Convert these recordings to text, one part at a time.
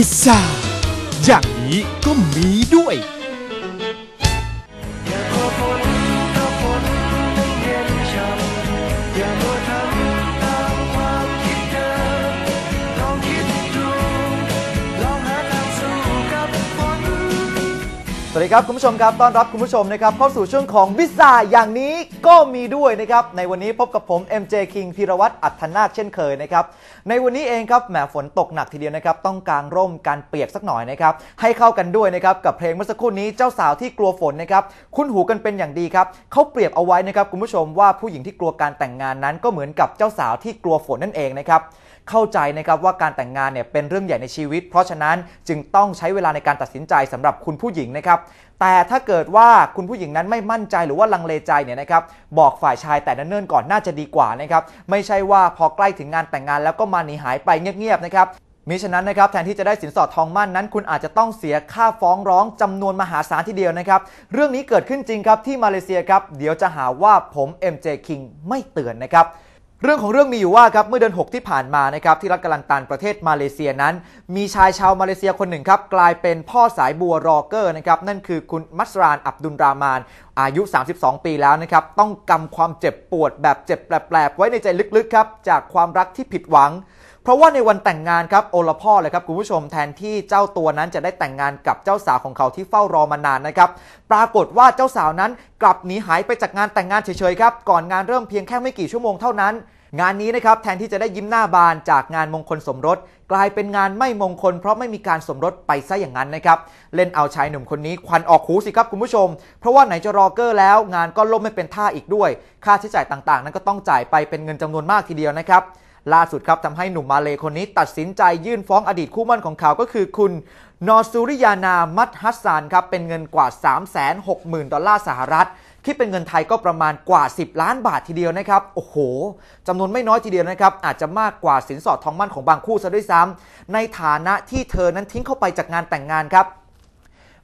พิซซ่า อย่างนี้ก็มีด้วย วัสดีครับ คุณผู้ชมครับต้อนรับคุณผู้ชมนะครับเข้าสู่ช่วงของวิสาอย่างนี้ก็มีด้วยนะครับ ในวันนี้พบกับผม MJ King ธีรวัตรอัธนาคเช่นเคยนะครับ ในวันนี้เองครับแหมฝนตกหนักทีเดียวนะครับ ต้องกางร่มการเปียกสักหน่อยนะครับ ให้เข้ากันด้วยนะครับ กับเพลงเมื่อสักครู่นี้เจ้าสาวที่กลัวฝนนะครับคุ้นหูกันเป็นอย่างดีครับเขาเปรียบเอาไว้นะครับคุณผู้ชมว่าผู้หญิงที่กลัวการแต่งงานนั้น ก็เหมือนกับเจ้าสาวที่กลัวฝนนั่นเองนะครับเข้าใจนะครับว่าการแต่งงานเนี่ยเป็นเรื่องใหญ่ในชีวิต เพราะฉะนั้นจึงต้องใช้เวลาในการตัดสินใจสำหรับคุณผู้หญิงนะครับแต่ถ้าเกิดว่าคุณผู้หญิงนั้นไม่มั่นใจหรือว่าลังเลใจเนี่ยนะครับบอกฝ่ายชายแต่เนิ่นๆก่อนน่าจะดีกว่านะครับไม่ใช่ว่าพอใกล้ถึงงานแต่งงานแล้วก็มาหนีหายไปเงียบๆนะครับมิฉะนั้นนะครับแทนที่จะได้สินสอดทองมั่นนั้น คุณอาจจะต้องเสียค่าฟ้องร้องจำนวนมหาศาลทีเดียวนะครับเรื่องนี้เกิดขึ้นจริงครับที่มาเลเซียครับเดี๋ยวจะหาว่าผม MJ King ไม่เตือนนะครับ เรื่องของเรื่องมีอยู่ว่าครับเมื่อเดือน 6 ที่ผ่านมานะครับที่รัฐกาลันตันประเทศมาเลเซียนั้น มีชายชาวมาเลเซียคนหนึ่งครับกลายเป็นพ่อสายบัวรอเกอร์นะครับนั่นคือคุณมัสรานอับดุลรามาน อายุ 32 ปีแล้วนะครับต้องกำความเจ็บปวดแบบเจ็บแปลบๆไว้ในใจลึกๆครับจากความรักที่ผิดหวัง เพราะว่าในวันแต่งงานครับโอละพ่อเลยครับคุณผู้ชมแทนที่เจ้าตัวนั้นจะได้แต่งงานกับเจ้าสาวของเขาที่เฝ้ารอมานานนะครับ ปรากฏว่าเจ้าสาวนั้นกลับหนีหายไปจากงานแต่งงานเฉยๆครับก่อนงานเริ่มเพียงแค่ไม่กี่ชั่วโมงเท่านั้น งานนี้นะครับแทนที่จะได้ยิ้มหน้าบานจากงานมงคลสมรส กลายเป็นงานไม่มงคล เพราะไม่มีการสมรสไปซะอย่างนั้นนะครับเล่นเอาชายหนุ่มคนนี้ควันออกหูสิครับคุณผู้ชม เพราะว่าไหนจะรอเกอร์แล้ว งานก็ล่มไม่เป็นท่าอีกด้วย ค่าใช้จ่ายต่างๆ นั้นก็ต้องจ่ายไปเป็นเงินจำนวนมากทีเดียวนะครับ ล่าสุดครับทำให้หนุ่มมาเลคนนี้ตัดสินใจยื่นฟ้องอดีตคู่มั่นของเขาก็คือคุณนอซูริยานามัตฮัสซานครับเป็นเงินกว่า 360,000 ดอลลาร์สหรัฐคิดเป็นเงินไทยก็ประมาณกว่า 10 ล้านบาททีเดียวนะครับ โอ้โหจำนวนไม่น้อยทีเดียวนะครับ อาจจะมากกว่าสินสอดทองมั่นของบางคู่ซะด้วยซ้ำในฐานะที่เธอนั้นทิ้งเข้าไปจากงานแต่งงานครับ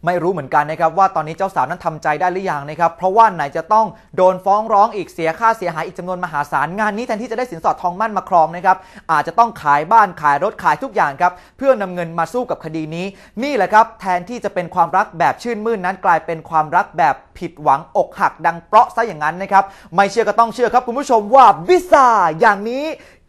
ไม่รู้เหมือนกันนะครับว่าตอนนี้เจ้าสาวนั้นทำใจได้หรือยังนะครับ เพราะว่าไหนจะต้องโดนฟ้องร้องอีกเสียค่าเสียหายอีกจำนวนมหาศาลงานนี้แทนที่จะได้สินสอดทองมั่นมาครองนะครับอาจจะต้องขายบ้านขายรถขายทุกอย่างครับเพื่อนำเงินมาสู้กับคดีนี้ นี่แหละครับแทนที่จะเป็นความรักแบบชื่นมื่นนั้นกลายเป็นความรักแบบผิดหวังอกหักดังเปราะซะอย่างนั้นนะครับไม่เชื่อก็ต้องเชื่อครับคุณผู้ชมว่าวิซาอย่างนี้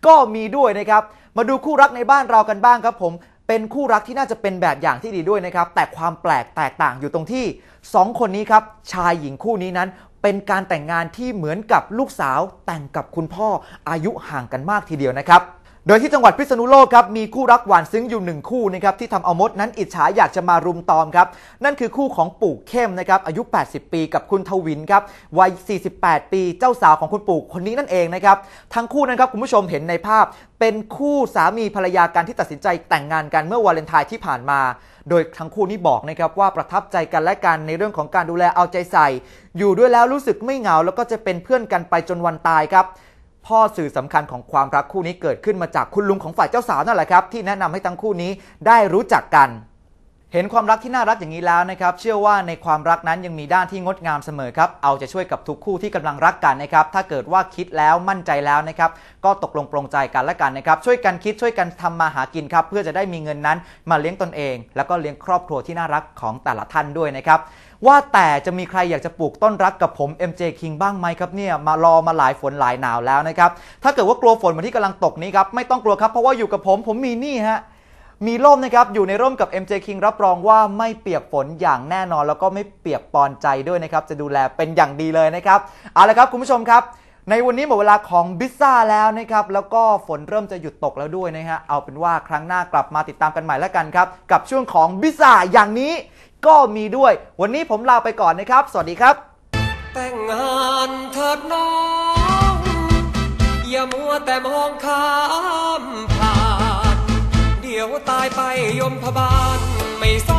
ก็มีด้วยนะครับมาดูคู่รักในบ้านเรากันบ้างครับผม เป็นคู่รักที่น่าจะเป็นแบบอย่างที่ดีด้วยนะครับ แต่ความแปลกแตกต่างอยู่ตรงที่ 2 คนนี้ครับ ชายหญิงคู่นี้นั้น เป็นการแต่งงานที่เหมือนกับลูกสาวแต่งกับคุณพ่ออายุห่างกันมากทีเดียวนะครับ โดยที่จังหวัดพิษณุโลกครับมีคู่รักหวานซึ้งอยู่หนึ่งคู่นะครับที่ทำเอามดนั้นอิจฉาอยากจะมารุมตอมครับนั่นคือคู่ของปู่เข้มนะครับอายุ 80 ปีกับคุณทวินครับวัย 48 ปีเจ้าสาวของคุณปู่คนนี้นั่นเองนะครับทั้งคู่นั้นครับคุณผู้ชมเห็นในภาพ เป็นคู่สามีภรรยากันที่ตัดสินใจแต่งงานกันเมื่อวาเลนไทน์ที่ผ่านมา โดยทั้งคู่นี้บอกนะครับว่าประทับใจกันและกันในเรื่องของการดูแลเอาใจใส่ อยู่ด้วยแล้วรู้สึกไม่เหงาแล้วก็จะเป็นเพื่อนกันไปจนวันตายครับ พ่อสื่อสำคัญของความรักคู่นี้เกิดขึ้นมาจากคุณลุงของฝ่ายเจ้าสาวนั่นแหละครับที่แนะนำให้ทั้งคู่นี้ได้รู้จักกัน เห็นความรักที่น่ารักอย่างนี้แล้วนะครับ เชื่อว่าในความรักนั้นยังมีด้านที่งดงามเสมอครับ เอาจะช่วยกับทุกคู่ที่กำลังรักกันนะครับ ถ้าเกิดว่าคิดแล้วมั่นใจแล้วนะครับ ก็ตกลงปรงใจกันและกันนะครับ ช่วยกันคิดช่วยกันทำมาหากินครับ เพื่อจะได้มีเงินนั้นมาเลี้ยงตนเอง แล้วก็เลี้ยงครอบครัวที่น่ารักของแต่ละท่านด้วยนะครับ ว่าแต่จะมีใครอยากจะปลูกต้นรักกับผม MJ King บ้างไหมครับเนี่ย มารอมาหลายฝนหลายหนาวแล้วนะครับ ถ้าเกิดว่ากลัวฝนเหมือนที่กำลังตกนี้ครับ ไม่ต้องกลัวครับ เพราะว่าอยู่กับผม ผมมีนี่ฮะ มีร่มนะครับอยู่ในร่มกับ MJ King รับรองว่าไม่เปียกฝนอย่างแน่นอน แล้วก็ไม่เปียกปอนใจด้วยนะครับ จะดูแลเป็นอย่างดีเลยนะครับ เอาละครับคุณผู้ชมครับ ในวันนี้หมดเวลาของบิซ่าแล้วนะครับ แล้วก็ฝนเริ่มจะหยุดตกแล้วด้วยนะฮะเอาเป็นว่าครั้งหน้ากลับมาติดตามกันใหม่แล้วกันครับ กับช่วงของบิซ่าอย่างนี้ก็มีด้วย วันนี้ผมลาไปก่อนนะครับ สวัสดีครับ แต่งงานเถิดน้อง อย่ามัวแต่มองข้าม เดียวตายไปยมพบาลไม่ส